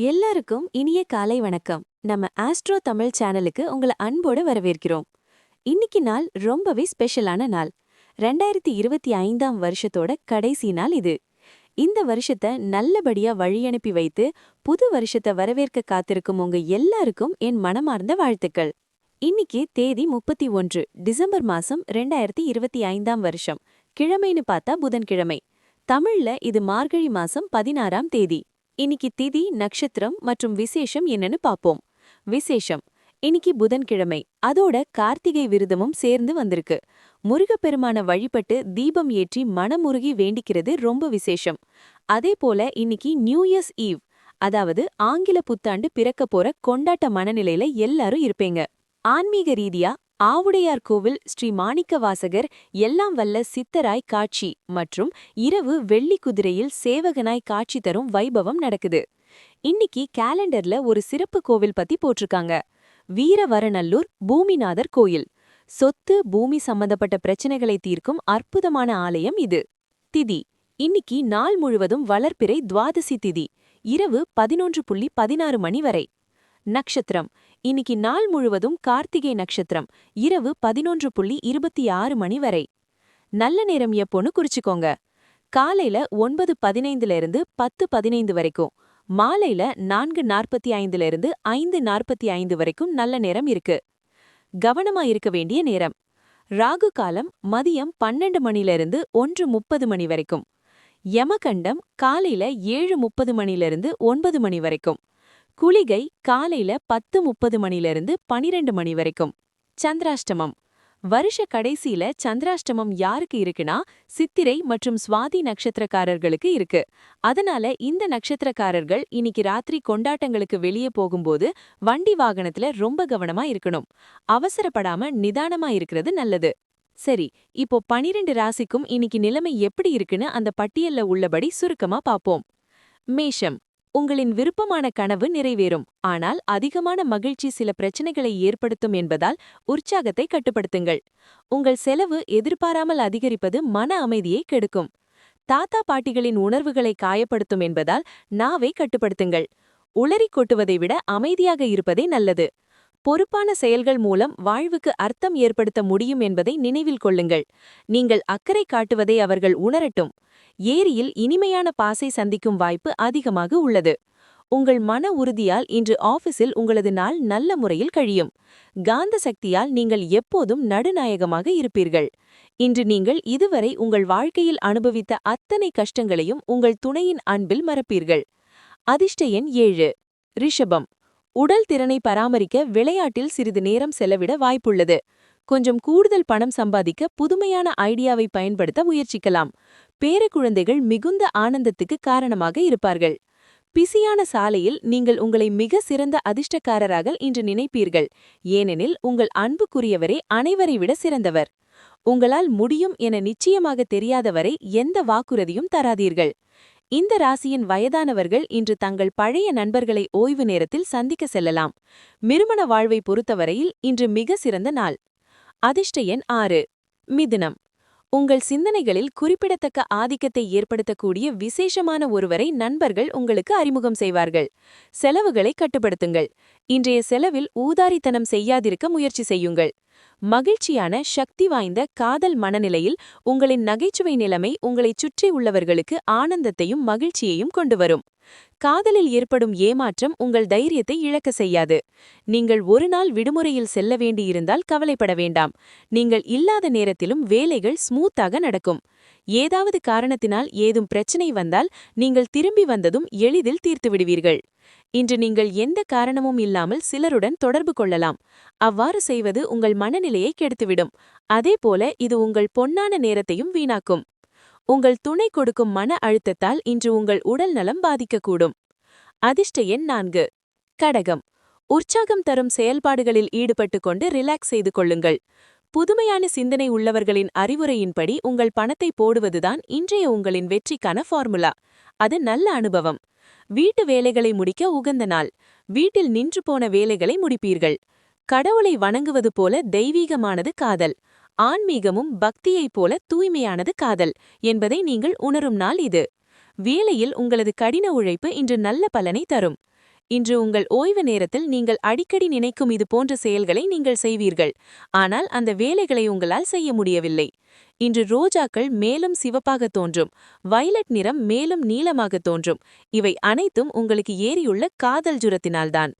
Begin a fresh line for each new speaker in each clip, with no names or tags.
எல்லாருக்கும் இனிய காலை வணக்கம். நம்ம ஆஸ்ட்ரோ தமிழ் சேனலுக்கு உங்களை அன்போடு வரவேற்கிறோம். இன்னைக்கு நாள் ரொம்பவே ஸ்பெஷலான நாள். ரெண்டாயிரத்தி இருபத்தி ஐந்தாம் வருஷத்தோட கடைசி நாள் இது. இந்த வருஷத்தை நல்லபடியா வழியனுப்பி வைத்து புது வருஷத்தை வரவேற்க காத்திருக்கும் உங்க எல்லாருக்கும் என் மனமார்ந்த வாழ்த்துக்கள். இன்னைக்கு தேதி முப்பத்தி ஒன்று டிசம்பர் மாசம் ரெண்டாயிரத்தி இருபத்தி ஐந்தாம் வருஷம். கிழமைன்னு பார்த்தா புதன்கிழமை. தமிழ்ல இது மார்கழி மாசம் பதினாறாம் தேதி. இன்னைக்கு திதி நட்சத்திரம் மற்றும் விசேஷம் என்னன்னு பாப்போம். விசேஷம். இன்னைக்கு புதன்கிழமை. அதோட கார்த்திகை விருதமும் சேர்ந்து வந்திருக்கு. முருகப்பெருமான வழிபட்டு தீபம் ஏற்றி மனமுருகி வேண்டிக்கிறது ரொம்ப விசேஷம். அதே போல இன்னைக்கு நியூ இயர்ஸ் ஈவ் அதாவது ஆங்கில புத்தாண்டு பிறக்க போற கொண்டாட்ட மனநிலையில எல்லாரும் இருப்பீங்க. ஆன்மீக ரீதியா ஆவுடையார் கோவில் ஸ்ரீ மாணிக்க வாசகர் எல்லாம் வல்ல சித்தராய் காட்சி மற்றும் இரவு வெள்ளி குதிரையில் சேவகனாய் காட்சி தரும் வைபவம் நடக்குது. இன்னைக்கு கேலண்டர்ல ஒரு சிறப்பு கோவில் பத்தி போட்டிருக்காங்க. வீரவரநல்லூர் பூமிநாதர் கோயில். சொத்து பூமி சம்பந்தப்பட்ட பிரச்சனைகளை தீர்க்கும் அற்புதமான ஆலயம் இது. திதி. இன்னிக்கு நாள் முழுவதும் வளர்ப்பிறை துவாதசி திதி. இரவு பதினொன்று புள்ளி பதினாறு மணி வரை. நக்ஷத்திரம். இன்னைக்கு நாள் முழுவதும் கார்த்திகை நட்சத்திரம் இரவு பதினொன்று புள்ளி இருபத்தி ஆறு மணி வரை. நல்ல நேரம் எப்போன்னு குறிச்சுக்கோங்க. காலையில ஒன்பது பதினைந்துல இருந்து பத்து பதினைந்து வரைக்கும். மாலையில நான்கு நாற்பத்தி ஐந்துல இருந்து ஐந்து நாற்பத்தி ஐந்து வரைக்கும் நல்ல நேரம் இருக்கு. கவனமா இருக்க வேண்டிய நேரம். ராகு காலம் மதியம் பன்னெண்டு மணில இருந்து ஒன்று முப்பது மணி வரைக்கும். யமகண்டம் காலையில ஏழு முப்பது மணிலிருந்து ஒன்பது மணி வரைக்கும். குளிகை காலையில பத்து முப்பது மணிலிருந்து பனிரெண்டு மணி வரைக்கும். சந்திராஷ்டமம். வருஷ கடைசியில சந்திராஷ்டமம் யாருக்கு இருக்குன்னா சித்திரை மற்றும் சுவாதி நட்சத்திரக்காரர்களுக்கு இருக்கு. அதனால இந்த நட்சத்திரக்காரர்கள் இன்னைக்கு ராத்திரி கொண்டாட்டங்களுக்கு வெளியே போகும்போது வண்டி வாகனத்துல ரொம்ப கவனமா இருக்கணும். அவசரப்படாம நிதானமா இருக்கிறது நல்லது. சரி இப்போ பனிரெண்டு ராசிக்கும் இன்னைக்கு நிலைமை எப்படி இருக்குன்னு அந்த பட்டியல்ல உள்ளபடி சுருக்கமா பாப்போம் மேஷம். உங்களின் விருப்பமான கனவு நிறைவேறும். ஆனால் அதிகமான மகிழ்ச்சி சில பிரச்சனைகளை ஏற்படுத்தும் என்பதால் உற்சாகத்தை கட்டுப்படுத்துங்கள். உங்கள் செலவு எதிர்பாராமல் அதிகரிப்பது மன அமைதியை கெடுக்கும். தாத்தா பாட்டிகளின் உணர்வுகளை காயப்படுத்தும் என்பதால் நாவை கட்டுப்படுத்துங்கள். உளறி கொட்டுவதை விட அமைதியாக இருப்பதே நல்லது. பொறுப்பான செயல்கள் மூலம் வாழ்வுக்கு அர்த்தம் ஏற்படுத்த முடியும் என்பதை நினைவில் கொள்ளுங்கள். நீங்கள் அக்கறை காட்டுவதை அவர்கள் உணரட்டும். ஏரியில் இனிமையான பாசை சந்திக்கும் வாய்ப்பு அதிகமாக உள்ளது. உங்கள் மன உறுதியால் இன்று ஆபீஸில் உங்களது நாள் நல்ல முறையில் கழியும். காந்த சக்தியால் நீங்கள் எப்போதும் நடுநாயகமாக இருப்பீர்கள். இன்று நீங்கள் இதுவரை உங்கள் வாழ்க்கையில் அனுபவித்த அத்தனை கஷ்டங்களையும் உங்கள் துணையின் அன்பில் மறப்பீர்கள். அதிர்ஷ்ட எண் ஏழு. ரிஷபம். உடல் திறனை பராமரிக்க விளையாட்டில் சிறிது நேரம் செலவிட வாய்ப்புள்ளது. கொஞ்சம் கூடுதல் பணம் சம்பாதிக்க புதுமையான ஐடியாவை பயன்படுத்த முயற்சிக்கலாம். பேரக்குழந்தைகள் மிகுந்த ஆனந்தத்துக்கு காரணமாக இருப்பார்கள். பிசியான சாலையில் நீங்கள் உங்களை மிக சிறந்த அதிர்ஷ்டக்காரராக இன்று நினைப்பீர்கள். ஏனெனில் உங்கள் அன்புக்குரியவரே அனைவரை விட சிறந்தவர். உங்களால் முடியும் என நிச்சயமாக தெரியாதவரை எந்த வாக்குறுதியும் தராதீர்கள். இந்த ராசியின் வயதானவர்கள் இன்று தங்கள் பழைய நண்பர்களை ஓய்வு நேரத்தில் சந்திக்க செல்லலாம். மிருமண வாழ்வை பொறுத்தவரையில் இன்று மிக சிறந்த நாள். அதிர்ஷ்ட எண் ஆறு. மிதுனம். உங்கள் சிந்தனைகளில் குறிப்பிடத்தக்க ஆதிக்கத்தை ஏற்படுத்தக்கூடிய விசேஷமான ஒருவரை நண்பர்கள் உங்களுக்கு அறிமுகம் செய்வார்கள். செலவுகளை கட்டுப்படுத்துங்கள். இன்றைய செலவில் ஊதாரித்தனம் செய்யாதிருக்க முயற்சி செய்யுங்கள். மகிழ்ச்சியான சக்தி வாய்ந்த காதல் மனநிலையில் உங்களின் நகைச்சுவை நிலைமை உங்களைச் சுற்றி உள்ளவர்களுக்கு ஆனந்தத்தையும் மகிழ்ச்சியையும் கொண்டு வரும். காதலில் ஏற்படும் ஏமாற்றம் உங்கள் தைரியத்தை இழக்க செய்யாது. நீங்கள் ஒரு நாள் விடுமுறையில் செல்ல வேண்டியிருந்தால் கவலைப்பட வேண்டாம். நீங்கள் இல்லாத நேரத்திலும் வேலைகள் ஸ்மூத்தாக நடக்கும். ஏதாவது காரணத்தினால் ஏதும் பிரச்சனை வந்தால் நீங்கள் திரும்பி வந்ததும் எளிதில் தீர்த்து விடுவீர்கள். இன்று நீங்கள் எந்த காரணமும் இல்லாமல் சிலருடன் தொடர்பு கொள்ளலாம். அவ்வாறு செய்வது உங்கள் மனநிலையை கெடுத்துவிடும். அதேபோல இது உங்கள் பொன்னான நேரத்தையும் வீணாக்கும். உங்கள் துணை கொடுக்கும் மன அழுத்தத்தால் இன்று உங்கள் உடல் நலம் பாதிக்கக்கூடும். அதிர்ஷ்ட எண் நான்கு. கடகம். உற்சாகம் தரும் செயல்பாடுகளில் ஈடுபட்டு கொண்டு ரிலாக்ஸ் செய்து கொள்ளுங்கள். புதுமையான சிந்தனை உள்ளவர்களின் அறிவுரையின்படி உங்கள் பணத்தை போடுவதுதான் இன்றைய உங்களின் வெற்றிக்கான ஃபார்முலா அது நல்ல அனுபவம். வீட்டு வேலைகளை முடிக்க உகந்த நாள். வீட்டில் நின்று போன வேலைகளை முடிப்பீர்கள். கடவுளை வணங்குவது போல தெய்வீகமானது காதல். ஆன்மீகமும் பக்தியைப் போல தூய்மையானது காதல் என்பதை நீங்கள் உணரும் நாள் இது. வேலையில் உங்களது கடின உழைப்பு இன்று நல்ல பலனை தரும். இன்று உங்கள் ஓய்வு நேரத்தில் நீங்கள் அடிக்கடி நினைக்கும் இது போன்ற செயல்களை நீங்கள் செய்வீர்கள். ஆனால் அந்த வேலைகளை உங்களால் செய்ய முடியவில்லை. இன்று ரோஜாக்கள் மேலும் சிவப்பாக தோன்றும். வயலட் நிறம் மேலும் நீளமாக தோன்றும். இவை அனைத்தும் உங்களுக்கு ஏறியுள்ள காதல் ஜுரத்தினால்தான்.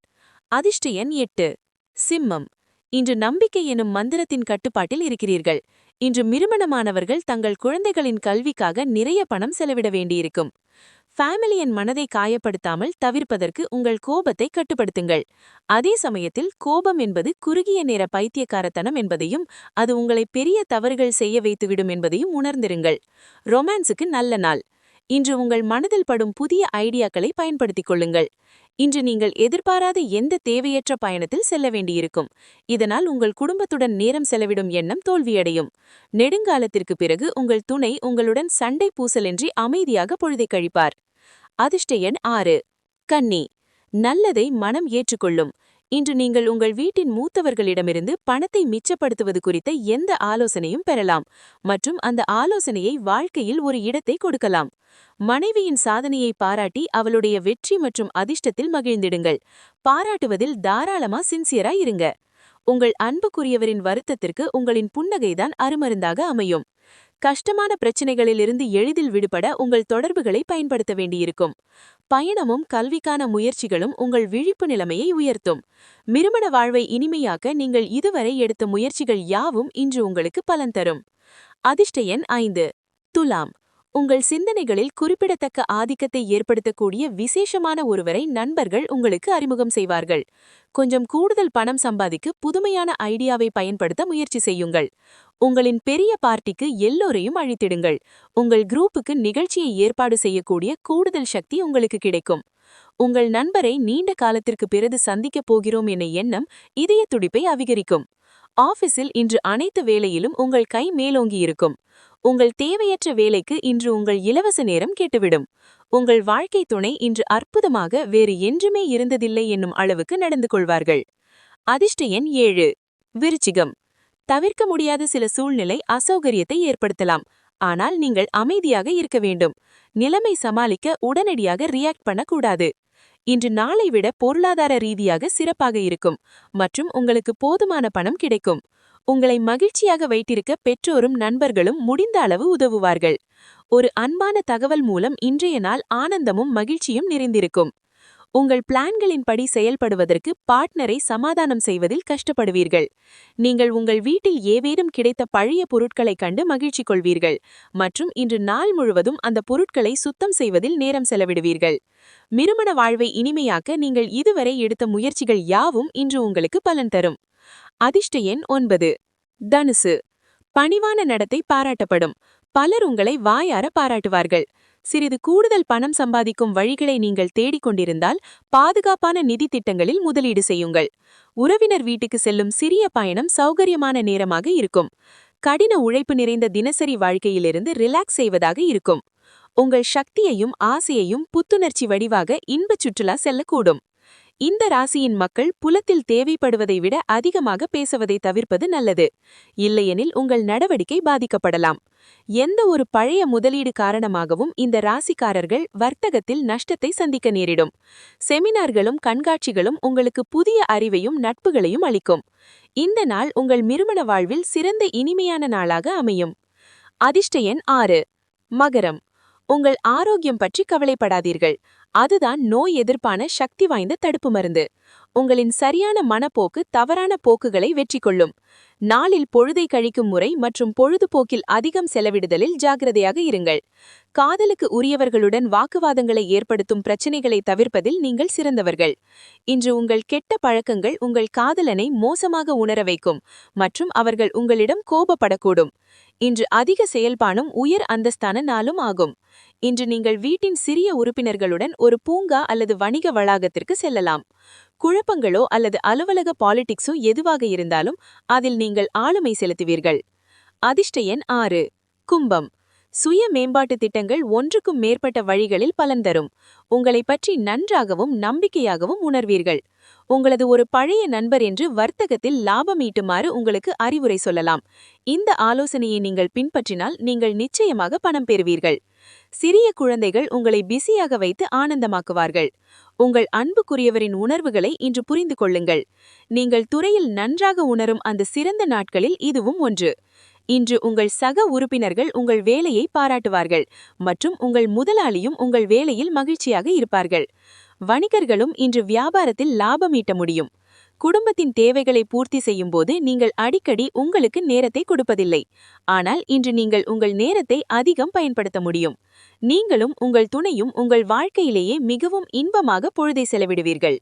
அதிர்ஷ்ட எண் எட்டு. சிம்மம். இன்று நம்பிக்கை எனும் மந்திரத்தின் கட்டுப்பாட்டில் இருக்கிறீர்கள். இன்று மிருமணமானவர்கள் தங்கள் குழந்தைகளின் கல்விக்காக நிறைய பணம் செலவிட வேண்டியிருக்கும். ஃபேமிலியின் மனதை காயப்படுத்தாமல் தவிர்ப்பதற்கு உங்கள் கோபத்தை கட்டுப்படுத்துங்கள். அதே சமயத்தில் கோபம் என்பது குறுகிய நேர பைத்தியக்காரத்தனம் என்பதையும் அது உங்களை பெரிய தவறுகள் செய்ய வைத்துவிடும் என்பதையும் உணர்ந்திருங்கள். ரொமான்ஸுக்கு நல்ல நாள். இன்று உங்கள் மனதில் படும் புதிய ஐடியாக்களை பயன்படுத்திக் கொள்ளுங்கள். இன்று நீங்கள் எதிர்பாராத எந்த தேவையற்ற பயணத்தில் செல்ல வேண்டியிருக்கும். இதனால் உங்கள் குடும்பத்துடன் நேரம் செலவிடும் எண்ணம் தோல்வியடையும். நெடுங்காலத்திற்கு பிறகு உங்கள் துணை உங்களுடன் சண்டை பூசலின்றி அமைதியாக பொழுதை கழிப்பார். அதிர்ஷ்ட எண் ஆறு. கன்னி. நல்லதை மனம் ஏற்றுக்கொள்ளும். இன்று நீங்கள் உங்கள் வீட்டின் மூத்தவர்களிடமிருந்து பணத்தை மிச்சப்படுத்துவது குறித்த எந்த ஆலோசனையும் பெறலாம் மற்றும் அந்த ஆலோசனையை வாழ்க்கையில் ஒரு இடத்தை கொடுக்கலாம். மனைவியின் சாதனையை பாராட்டி அவளுடைய வெற்றி மற்றும் அதிர்ஷ்டத்தில் மகிழ்ந்திடுங்கள். பாராட்டுவதில் தாராளமா சின்சியரா இருங்க. உங்கள் அன்புக்குரியவரின் வருத்தத்திற்கு உங்களின் புன்னகைதான் அருமருந்தாக அமையும். கஷ்டமான பிரச்சினைகளிலிருந்து எளிதில் விடுபட உங்கள் தொடர்புகளை பயன்படுத்த வேண்டியிருக்கும். பயணமும் கல்விக்கான முயற்சிகளும் உங்கள் விழிப்பு நிலைமையை உயர்த்தும். மிருமண வாழ்வை இனிமையாக்க நீங்கள் இதுவரை எடுத்த முயற்சிகள் யாவும் இன்று உங்களுக்கு பலன் தரும். அதிர்ஷ்ட எண் ஐந்து. துலாம். உங்கள் சிந்தனைகளில் குறிப்பிடத்தக்க ஆதிக்கத்தை ஏற்படுத்தக்கூடிய விசேஷமான ஒருவரை நண்பர்கள் உங்களுக்கு அறிமுகம் செய்வார்கள். கொஞ்சம் கூடுதல் பணம் சம்பாதிக்க புதுமையான ஐடியாவை பயன்படுத்த முயற்சி செய்யுங்கள். உங்களின் பெரிய பார்ட்டிக்கு எல்லோரையும் அழித்திடுங்கள். உங்கள் குரூப்புக்கு நிகழ்ச்சியை ஏற்பாடு செய்யக்கூடிய கூடுதல் சக்தி உங்களுக்கு கிடைக்கும். உங்கள் நண்பரை நீண்ட காலத்திற்கு பிறகு சந்திக்கப் போகிறோம் என எண்ணம் இதய துடிப்பை அதிகரிக்கும். ஆபீஸில் இன்று அனைத்து வேலையிலும் உங்கள் கை மேலோங்கி இருக்கும் உங்கள் தேவையற்ற வேலைக்கு இன்று உங்கள் இலவச நேரம் கேட்டுவிடும். உங்கள் வாழ்க்கை துணை இன்று அற்புதமாக வேறு என்றுமே இருந்ததில்லை என்னும் அளவுக்கு நடந்து கொள்வார்கள். அதிர்ஷ்ட எண் ஏழு. விருச்சிகம். தவிர்க்க முடியாத சில சூழ்நிலை அசௌகரியத்தை ஏற்படுத்தலாம். ஆனால் நீங்கள் அமைதியாக இருக்க வேண்டும். நிலைமை சமாளிக்க உடனடியாக ரியாக்ட் பண்ணக்கூடாது. இன்று நாளை விட பொருளாதார ரீதியாக சிறப்பாக இருக்கும் மற்றும் உங்களுக்கு போதுமான பணம் கிடைக்கும். உங்களை மகிழ்ச்சியாக வைத்திருக்க பெற்றோரும் நண்பர்களும் முடிந்த அளவு உதவுவார்கள். ஒரு அன்பான தகவல் மூலம் இன்றைய நாள் ஆனந்தமும் மகிழ்ச்சியும் நிறைந்திருக்கும். உங்கள் பிளான்களின்படி செயல்படுவதற்கு பார்ட்னரை சமாதானம் செய்வதில் கஷ்டப்படுவீர்கள். நீங்கள் உங்கள் வீட்டில் ஏவேனும் கிடைத்த பழைய பொருட்களைக் கண்டு மகிழ்ச்சி கொள்வீர்கள். மற்றும் இன்று நாள் முழுவதும் அந்த பொருட்களை சுத்தம் செய்வதில் நேரம் செலவிடுவீர்கள். மிருமண வாழ்வை இனிமையாக்க நீங்கள் இதுவரை எடுத்த முயற்சிகள் யாவும் இன்று உங்களுக்கு பலன் தரும். அதிர்ஷ்ட எண் ஒன்பது. தனுசு. பணிவான நடத்தை பாராட்டப்படும். பலர் உங்களை வாயார பாராட்டுவார்கள். சிறிது கூடுதல் பணம் சம்பாதிக்கும் வழிகளை நீங்கள் தேடிக்கொண்டிருந்தால் பாதுகாப்பான நிதி திட்டங்களில் முதலீடு செய்யுங்கள். உறவினர் வீட்டுக்கு செல்லும் சிறிய பயணம் சௌகரியமான நேரமாக இருக்கும். கடின உழைப்பு நிறைந்த தினசரி வாழ்க்கையிலிருந்து ரிலாக்ஸ் செய்வதாக இருக்கும். உங்கள் சக்தியையும் ஆசையையும் புத்துணர்ச்சி வடிவாக இன்பச் சுற்றுலா செல்லக்கூடும். இந்த ராசியின் மக்கள் புலத்தில் தேவைப்படுவதை விட அதிகமாக பேசுவதை தவிர்ப்பது நல்லது. இல்லையெனில் உங்கள் நடவடிக்கை பாதிக்கப்படலாம். எந்த ஒரு பழைய முதலீடு காரணமாகவும் இந்த ராசிக்காரர்கள் வர்த்தகத்தில் நஷ்டத்தை சந்திக்க நேரிடும். செமினார்களும் கண்காட்சிகளும் உங்களுக்கு புதிய அறிவையும் நட்புகளையும் அளிக்கும். இந்த நாள் உங்கள் மிருமண வாழ்வில் சிறந்த இனிமையான நாளாக அமையும். அதிர்ஷ்ட எண் ஆறு. மகரம். உங்கள் ஆரோக்கியம் பற்றி கவலைப்படாதீர்கள். அதுதான் நோய் எதிர்ப்பான சக்தி வாய்ந்த தடுப்பு மருந்து. உங்களின் சரியான மனப்போக்கு தவறான போக்குகளை வெற்றி கொள்ளும் நாளில் பொழுதை கழிக்கும் முறை மற்றும் பொழுதுபோக்கில் அதிகம் செலவிடுதலில் ஜாகிரதையாக இருங்கள். காதலுக்கு உரியவர்களுடன் வாக்குவாதங்களை ஏற்படுத்தும் பிரச்சினைகளை தவிர்ப்பதில் நீங்கள் சிறந்தவர்கள். இன்று உங்கள் கெட்ட பழக்கங்கள் உங்கள் காதலனை மோசமாக உணர வைக்கும் மற்றும் அவர்கள் உங்களிடம் கோபப்படக்கூடும். இன்று அதிக செயல்பாடும் உயர் அந்தஸ்தான நாளும் ஆகும். இன்று நீங்கள் வீட்டின் சிறிய உறுப்பினர்களுடன் ஒரு பூங்கா அல்லது வணிக வளாகத்திற்கு செல்லலாம். குழப்பங்களோ அல்லது அலுவலக பாலிடிக்ஸோ எதுவாக இருந்தாலும் அதில் நீங்கள் ஆளுமை செலுத்துவீர்கள். அதிர்ஷ்ட எண் ஆறு. கும்பம். சுய மேம்பாட்டு திட்டங்கள் ஒன்றுக்கும் மேற்பட்ட வழிகளில் பலன் தரும். உங்களை பற்றி நன்றாகவும் நம்பிக்கையாகவும் உணர்வீர்கள். உங்களது ஒரு பழைய நண்பர் என்று வர்த்தகத்தில் லாபம் ஈட்டுமாறு உங்களுக்கு அறிவுரை சொல்லலாம். இந்த ஆலோசனையை நீங்கள் பின்பற்றினால் நீங்கள் நிச்சயமாக பணம் பெறுவீர்கள். சிறிய குழந்தைகள் உங்களை பிஸியாக வைத்து ஆனந்தமாக்குவார்கள். உங்கள் அன்புக்குரியவரின் உணர்வுகளை இன்று புரிந்து கொள்ளுங்கள். நீங்கள் துறையில் நன்றாக உணரும் அந்த சிறந்த நாட்களில் இதுவும் ஒன்று. இன்று உங்கள் சக உறுப்பினர்கள் உங்கள் வேலையை பாராட்டுவார்கள் மற்றும் உங்கள் முதலாளியும் உங்கள் வேலையில் மகிழ்ச்சியாக இருப்பார்கள். வணிகர்களும் இன்று வியாபாரத்தில் லாபம் ஈட்ட முடியும். குடும்பத்தின் தேவைகளை பூர்த்தி செய்யும் போது நீங்கள் அடிக்கடி உங்களுக்கு நேரத்தை கொடுப்பதில்லை. ஆனால் இன்று நீங்கள் உங்கள் நேரத்தை அதிகம் பயன்படுத்த முடியும். நீங்களும் உங்கள் துணையும் உங்கள் வாழ்க்கையிலேயே மிகவும் இன்பமாக பொழுதை செலவிடுவீர்கள்.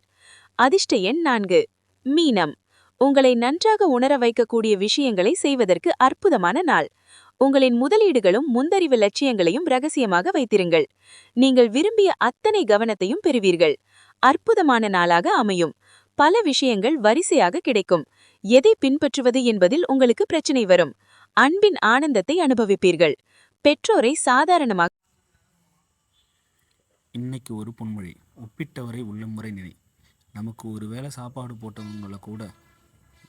அதிர்ஷ்ட எண் நான்கு. மீனம். உங்களை நன்றாக உணர வைக்கக்கூடிய விஷயங்களை செய்வதற்கு அற்புதமான நாள். உங்களின் முதலீடுகளும் முந்தறிவு லட்சியங்களையும் ரகசியமாக வைத்திருங்கள். நீங்கள் விரும்பிய அத்தனை கவனத்தையும் பெறுவீர்கள். அற்புதமான நாளாக அமையும். பல விஷயங்கள் வரிசையாக கிடைக்கும். எதை பின்பற்றுவது என்பதில் உங்களுக்கு பிரச்சனை வரும். அன்பின் ஆனந்தத்தை அனுபவிப்பீர்கள். பெற்றோரை சாதாரணமாக
இன்னைக்கு ஒரு பொன்மொழி. ஒப்பிட்டவரை உள்ளம் முறை நினை. நமக்கு ஒரு வேளை சாப்பாடு போட்டவங்களை கூட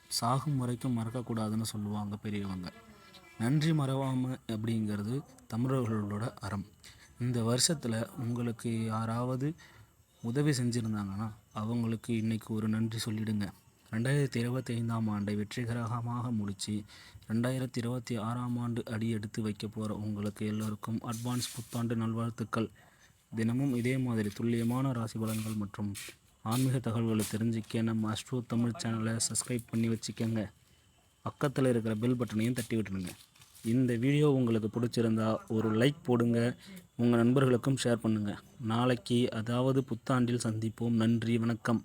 சாகும் வரைக்கும் மறக்கக்கூடாதுன்னு சொல்லுவாங்க பெரியவங்க. நன்றி மறவாமல் அப்படிங்கிறது தமிழர்களோட அறம். இந்த வருஷத்தில் உங்களுக்கு யாராவது உதவி செஞ்சுருந்தாங்கன்னா அவங்களுக்கு இன்றைக்கி ஒரு நன்றி சொல்லிடுங்க. ரெண்டாயிரத்தி இருபத்தி ஐந்தாம் ஆண்டை வெற்றிகரமாக முடித்து ரெண்டாயிரத்தி இருபத்தி ஆறாம் ஆண்டு அடி எடுத்து வைக்க போகிற உங்களுக்கு எல்லோருக்கும் அட்வான்ஸ் புத்தாண்டு நல்வாழ்த்துக்கள். தினமும் இதே மாதிரி துல்லியமான ராசி பலன்கள் மற்றும் ஆன்மீக தகவல்களை தெரிஞ்சுக்க நம்ம அஸ்ட்ரோ தமிழ் சேனலை சப்ஸ்கிரைப் பண்ணி வச்சுக்கோங்க. பக்கத்தில் இருக்கிற பெல் பட்டனையும் தட்டி விட்டுருங்க. இந்த வீடியோ உங்களுக்கு பிடிச்சிருந்தா ஒரு லைக் போடுங்க. உங்கள் நண்பர்களுக்கும் ஷேர் பண்ணுங்கள் நாளைக்கு அதாவது புத்தாண்டில் சந்திப்போம். நன்றி வணக்கம்.